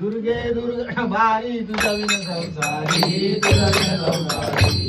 दुर्गे दुर्ग बारी दुर्गा विन संसारी तुझा संसारी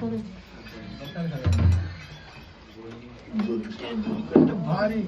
చూడండి భారీ